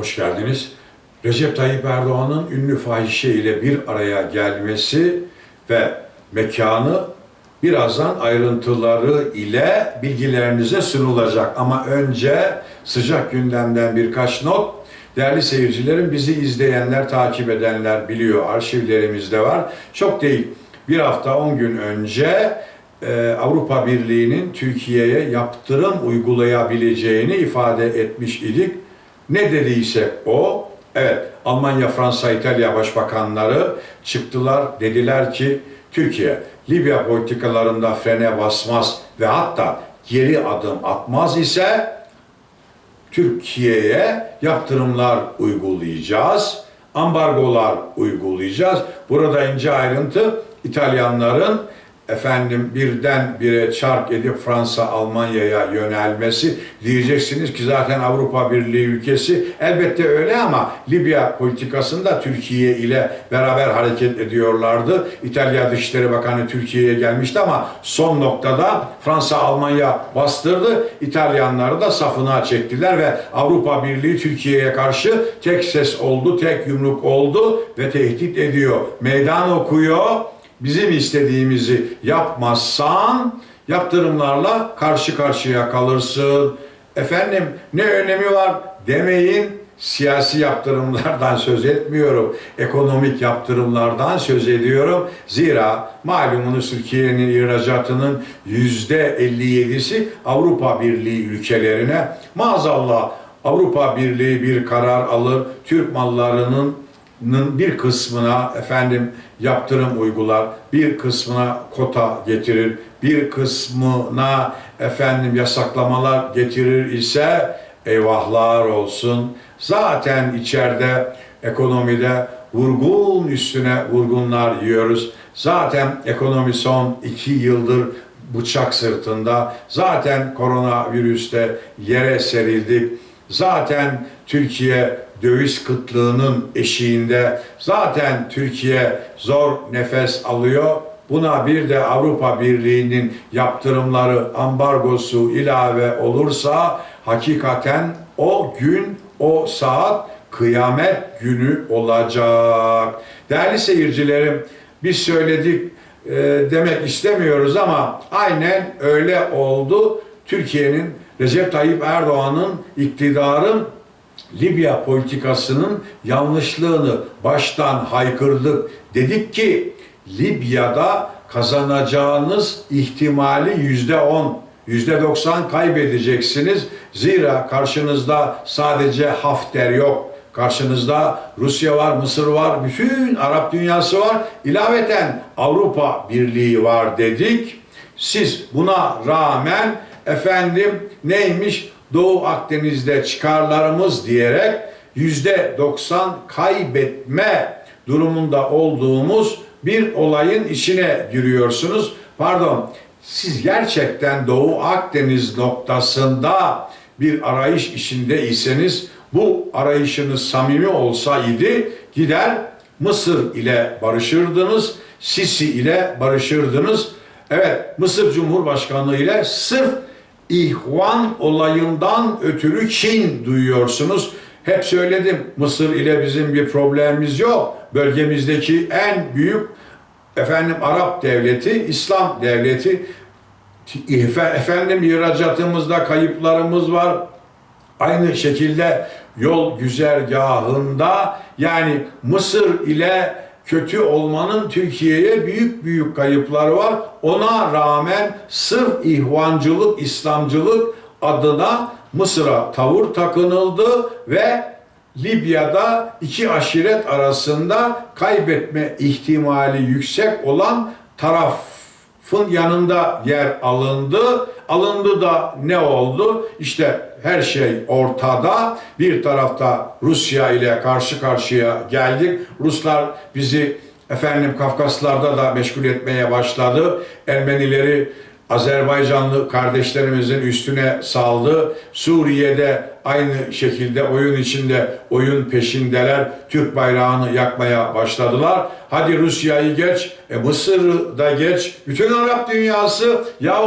Hoş geldiniz. Recep Tayyip Erdoğan'ın ünlü fahişe ile bir araya gelmesi ve mekanı birazdan ayrıntıları ile bilgilerinize sunulacak. Ama önce sıcak gündemden birkaç not. Değerli seyircilerim, bizi izleyenler, takip edenler biliyor, arşivlerimizde var. Çok değil, bir hafta 10 gün önce e, Avrupa Birliği'nin Türkiye'ye yaptırım uygulayabileceğini ifade etmiş idik. Ne dediyse o, evet Almanya, Fransa, İtalya başbakanları çıktılar dediler ki Türkiye Libya politikalarında frene basmaz ve hatta geri adım atmaz ise Türkiye'ye yaptırımlar uygulayacağız, ambargolar uygulayacağız. Burada ince ayrıntı İtalyanların efendim birden bire çark edip Fransa Almanya'ya yönelmesi diyeceksiniz ki zaten Avrupa Birliği ülkesi elbette öyle ama Libya politikasında Türkiye ile beraber hareket ediyorlardı. İtalya Dışişleri Bakanı Türkiye'ye gelmişti ama son noktada Fransa Almanya bastırdı. İtalyanları da safına çektiler ve Avrupa Birliği Türkiye'ye karşı tek ses oldu, tek yumruk oldu ve tehdit ediyor. Meydan okuyor bizim istediğimizi yapmazsan yaptırımlarla karşı karşıya kalırsın. Efendim ne önemi var demeyin. Siyasi yaptırımlardan söz etmiyorum. Ekonomik yaptırımlardan söz ediyorum. Zira malumunuz Türkiye'nin ihracatının yüzde 57'si Avrupa Birliği ülkelerine. Maazallah Avrupa Birliği bir karar alır. Türk mallarının bir kısmına efendim yaptırım uygular, bir kısmına kota getirir, bir kısmına efendim yasaklamalar getirir ise eyvahlar olsun. Zaten içeride ekonomide vurgun üstüne vurgunlar yiyoruz. Zaten ekonomi son iki yıldır bıçak sırtında. Zaten koronavirüste yere serildik. Zaten Türkiye döviz kıtlığının eşiğinde. Zaten Türkiye zor nefes alıyor. Buna bir de Avrupa Birliği'nin yaptırımları, ambargosu ilave olursa hakikaten o gün, o saat kıyamet günü olacak. Değerli seyircilerim, biz söyledik e, demek istemiyoruz ama aynen öyle oldu. Türkiye'nin Recep Tayyip Erdoğan'ın iktidarın Libya politikasının yanlışlığını baştan haykırdık. Dedik ki Libya'da kazanacağınız ihtimali yüzde on, yüzde doksan kaybedeceksiniz. Zira karşınızda sadece Hafter yok. Karşınızda Rusya var, Mısır var, bütün Arap dünyası var. İlaveten Avrupa Birliği var dedik. Siz buna rağmen efendim neymiş? Doğu Akdeniz'de çıkarlarımız diyerek yüzde 90 kaybetme durumunda olduğumuz bir olayın içine giriyorsunuz. Pardon, siz gerçekten Doğu Akdeniz noktasında bir arayış içindeyseniz bu arayışınız samimi olsaydı gider Mısır ile barışırdınız, Sisi ile barışırdınız. Evet, Mısır Cumhurbaşkanlığı ile sırf İhvan olayından ötürü kin duyuyorsunuz. Hep söyledim Mısır ile bizim bir problemimiz yok. Bölgemizdeki en büyük efendim Arap devleti, İslam devleti. Efendim ihracatımızda kayıplarımız var. Aynı şekilde yol güzergahında yani Mısır ile kötü olmanın Türkiye'ye büyük büyük kayıpları var. Ona rağmen sırf ihvancılık, İslamcılık adına Mısır'a tavır takınıldı ve Libya'da iki aşiret arasında kaybetme ihtimali yüksek olan tarafın yanında yer alındı. Alındı da ne oldu? İşte her şey ortada. Bir tarafta Rusya ile karşı karşıya geldik. Ruslar bizi efendim Kafkaslarda da meşgul etmeye başladı. Ermenileri Azerbaycanlı kardeşlerimizin üstüne saldı. Suriye'de aynı şekilde oyun içinde oyun peşindeler. Türk bayrağını yakmaya başladılar. Hadi Rusya'yı geç, e Mısır'ı da geç. Bütün Arap dünyası ya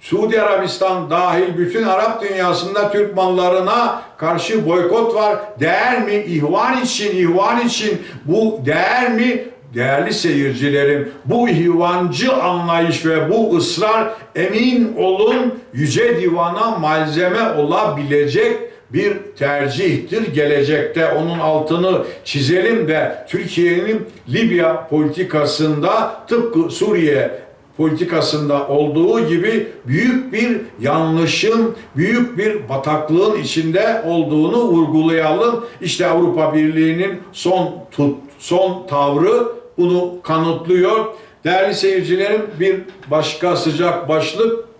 Suudi Arabistan dahil bütün Arap dünyasında Türk mallarına karşı boykot var. Değer mi? İhvan için, ihvan için bu değer mi? Değerli seyircilerim, bu ihvancı anlayış ve bu ısrar emin olun Yüce Divan'a malzeme olabilecek bir tercihtir gelecekte. Onun altını çizelim ve Türkiye'nin Libya politikasında tıpkı Suriye politikasında olduğu gibi büyük bir yanlışın, büyük bir bataklığın içinde olduğunu vurgulayalım. İşte Avrupa Birliği'nin son tut, son tavrı bunu kanıtlıyor. Değerli seyircilerim bir başka sıcak başlık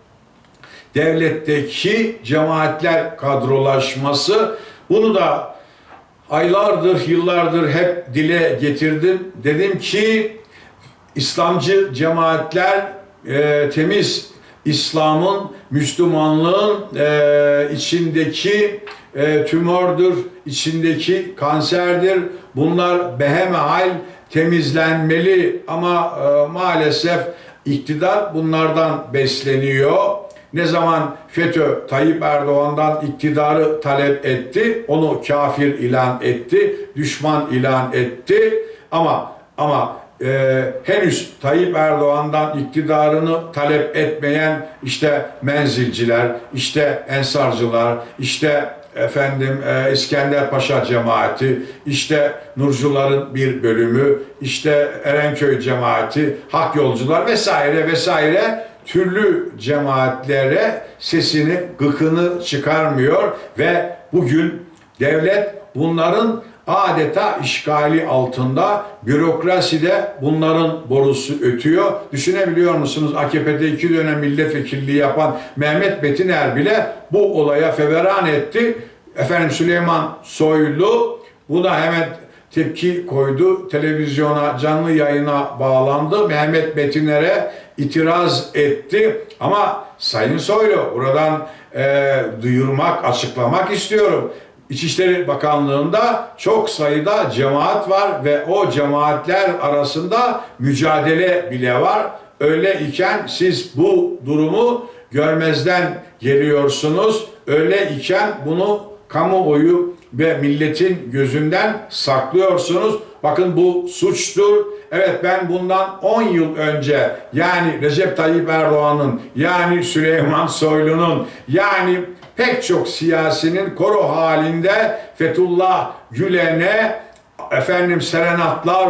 devletteki cemaatler kadrolaşması. Bunu da aylardır, yıllardır hep dile getirdim. Dedim ki İslamcı cemaatler e, temiz İslam'ın, Müslümanlığın e, içindeki e, tümördür, içindeki kanserdir. Bunlar behemehal temizlenmeli ama e, maalesef iktidar bunlardan besleniyor. Ne zaman FETÖ Tayyip Erdoğan'dan iktidarı talep etti, onu kafir ilan etti, düşman ilan etti. Ama ama e, henüz Tayyip Erdoğan'dan iktidarını talep etmeyen işte menzilciler, işte ensarcılar, işte efendim e, İskender Paşa cemaati, işte Nurcuların bir bölümü, işte Erenköy cemaati, hak yolcular vesaire vesaire türlü cemaatlere sesini, gıkını çıkarmıyor ve bugün devlet bunların adeta işgali altında bürokraside bunların borusu ötüyor. Düşünebiliyor musunuz AKP'de iki dönem milletvekilliği yapan Mehmet Betiner bile bu olaya feveran etti. Efendim Süleyman Soylu buna hemen tepki koydu. Televizyona, canlı yayına bağlandı. Mehmet Betiner'e itiraz etti. Ama Sayın Soylu buradan e, duyurmak, açıklamak istiyorum. İçişleri Bakanlığı'nda çok sayıda cemaat var ve o cemaatler arasında mücadele bile var. Öyle iken siz bu durumu görmezden geliyorsunuz. Öyle iken bunu kamuoyu ve milletin gözünden saklıyorsunuz. Bakın bu suçtur. Evet ben bundan 10 yıl önce yani Recep Tayyip Erdoğan'ın yani Süleyman Soylu'nun yani pek çok siyasinin koro halinde Fethullah Gülen'e efendim serenatlar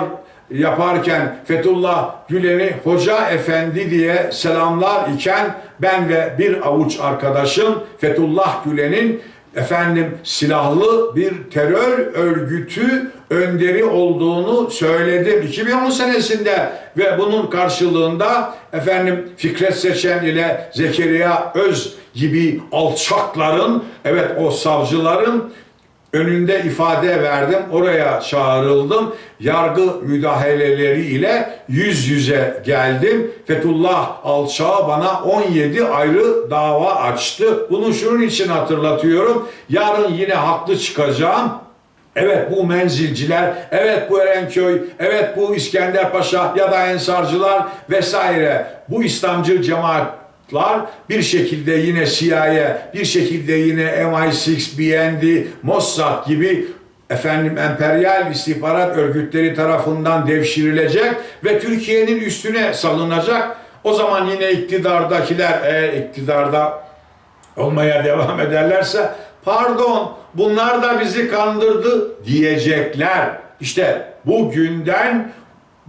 yaparken Fethullah Gülen'i hoca efendi diye selamlar iken ben ve bir avuç arkadaşım Fethullah Gülen'in efendim silahlı bir terör örgütü önderi olduğunu söyledim. 2010 senesinde ve bunun karşılığında efendim Fikret Seçen ile Zekeriya Öz gibi alçakların evet o savcıların önünde ifade verdim. Oraya çağrıldım. Yargı müdahaleleriyle yüz yüze geldim. Fethullah Alçağı bana 17 ayrı dava açtı. Bunu şunun için hatırlatıyorum. Yarın yine haklı çıkacağım. Evet bu menzilciler, evet bu Erenköy, evet bu İskender Paşa ya da Ensarcılar vesaire bu İslamcı cemaat bir şekilde yine CIA, bir şekilde yine MI6, BND, Mossad gibi efendim emperyal istihbarat örgütleri tarafından devşirilecek ve Türkiye'nin üstüne salınacak. O zaman yine iktidardakiler eğer iktidarda olmaya devam ederlerse pardon bunlar da bizi kandırdı diyecekler. İşte bugünden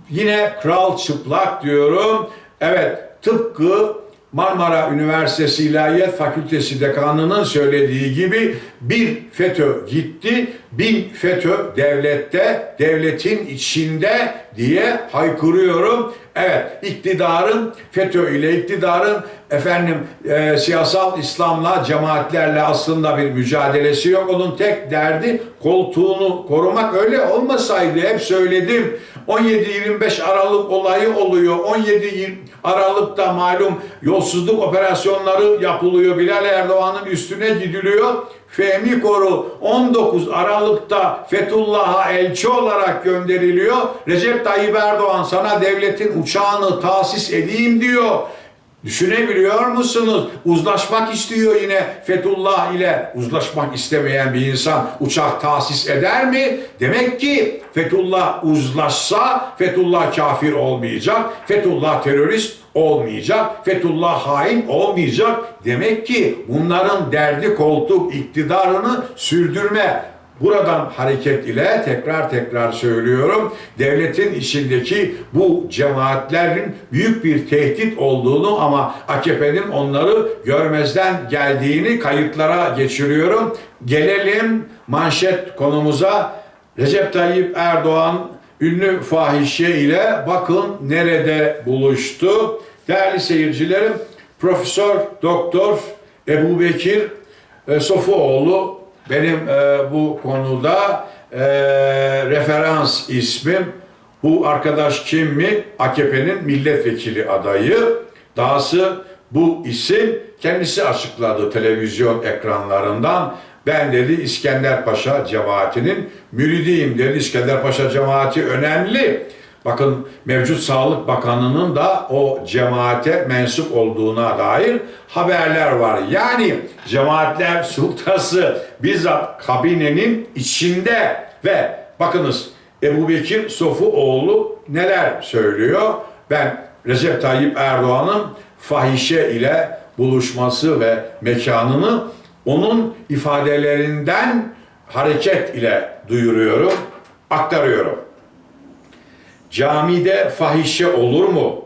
yine kral çıplak diyorum. Evet tıpkı Marmara Üniversitesi İlahiyat Fakültesi dekanının söylediği gibi bir FETÖ gitti, bin FETÖ devlette, devletin içinde diye haykırıyorum. Evet, iktidarın FETÖ ile iktidarın efendim e, siyasal İslam'la, cemaatlerle aslında bir mücadelesi yok. Onun tek derdi koltuğunu korumak. Öyle olmasaydı hep söyledim. 17-25 Aralık olayı oluyor. 17 Aralık'ta malum yolsuzluk operasyonları yapılıyor. Bilal Erdoğan'ın üstüne gidiliyor. Fehmi Koru 19 Aralık'ta Fethullah'a elçi olarak gönderiliyor. Recep Tayyip Erdoğan sana devletin uçağını tahsis edeyim diyor. Düşünebiliyor musunuz? Uzlaşmak istiyor yine Fethullah ile. Uzlaşmak istemeyen bir insan uçak tahsis eder mi? Demek ki Fethullah uzlaşsa Fethullah kafir olmayacak. Fethullah terörist olmayacak. Fethullah hain olmayacak. Demek ki bunların derdi koltuk iktidarını sürdürme. Buradan hareket ile tekrar tekrar söylüyorum devletin içindeki bu cemaatlerin büyük bir tehdit olduğunu ama AKP'nin onları görmezden geldiğini kayıtlara geçiriyorum. Gelelim manşet konumuza. Recep Tayyip Erdoğan ünlü fahişe ile bakın nerede buluştu. Değerli seyircilerim, Profesör Doktor Ebu Bekir e, Sofuoğlu benim e, bu konuda e, referans ismim. Bu arkadaş kim mi? AKP'nin milletvekili adayı. Dahası bu isim kendisi açıkladı televizyon ekranlarından. Ben dedi İskender Paşa cemaatinin müridiyim dedi. İskender Paşa cemaati önemli. Bakın mevcut Sağlık Bakanı'nın da o cemaate mensup olduğuna dair haberler var. Yani cemaatler sultası bizzat kabinenin içinde ve bakınız Ebu Bekir Sofuoğlu neler söylüyor? Ben Recep Tayyip Erdoğan'ın fahişe ile buluşması ve mekanını onun ifadelerinden hareket ile duyuruyorum, aktarıyorum. Camide fahişe olur mu?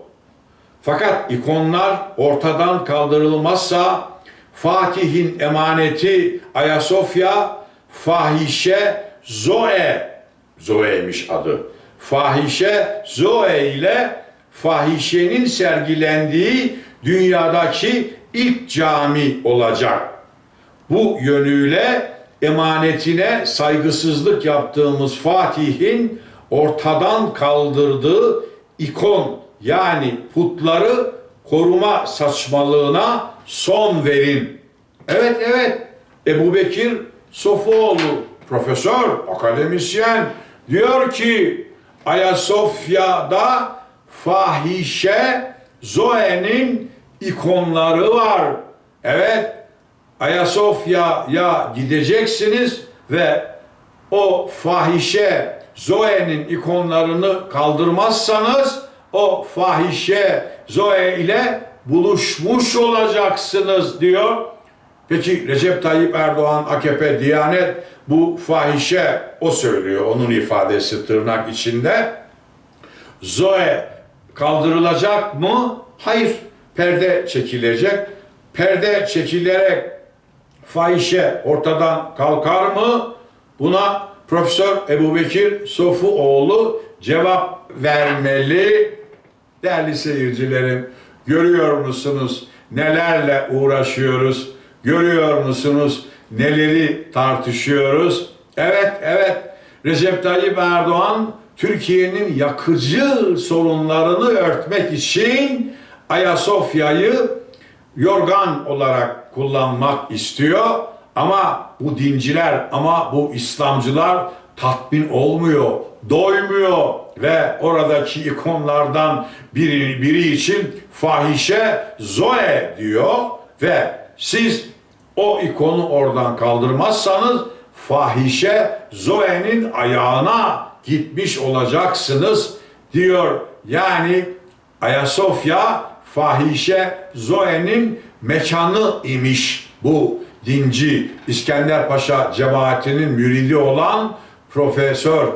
Fakat ikonlar ortadan kaldırılmazsa Fatih'in emaneti Ayasofya fahişe Zoe Zoe'ymiş adı. Fahişe Zoe ile fahişenin sergilendiği dünyadaki ilk cami olacak. Bu yönüyle emanetine saygısızlık yaptığımız Fatih'in ortadan kaldırdığı ikon yani putları koruma saçmalığına son verin. Evet evet Ebu Bekir Sofuoğlu profesör, akademisyen diyor ki Ayasofya'da fahişe Zoe'nin ikonları var. Evet Ayasofya'ya gideceksiniz ve o fahişe Zoe'nin ikonlarını kaldırmazsanız o fahişe Zoe ile buluşmuş olacaksınız diyor. Peki Recep Tayyip Erdoğan AKP Diyanet bu fahişe o söylüyor onun ifadesi tırnak içinde. Zoe kaldırılacak mı? Hayır. Perde çekilecek. Perde çekilerek fahişe ortadan kalkar mı? Buna Profesör Ebubekir Sofuoğlu cevap vermeli. Değerli seyircilerim, görüyor musunuz nelerle uğraşıyoruz? Görüyor musunuz neleri tartışıyoruz? Evet, evet. Recep Tayyip Erdoğan Türkiye'nin yakıcı sorunlarını örtmek için Ayasofya'yı yorgan olarak kullanmak istiyor. Ama bu dinciler, ama bu İslamcılar tatmin olmuyor, doymuyor ve oradaki ikonlardan biri, biri için fahişe Zoe diyor ve siz o ikonu oradan kaldırmazsanız fahişe Zoe'nin ayağına gitmiş olacaksınız diyor. Yani Ayasofya fahişe Zoe'nin mekanı imiş bu dinci İskender Paşa cemaatinin müridi olan profesör.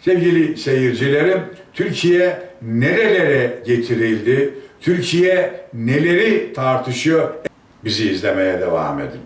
Sevgili seyircilerim, Türkiye nerelere getirildi? Türkiye neleri tartışıyor? Bizi izlemeye devam edin.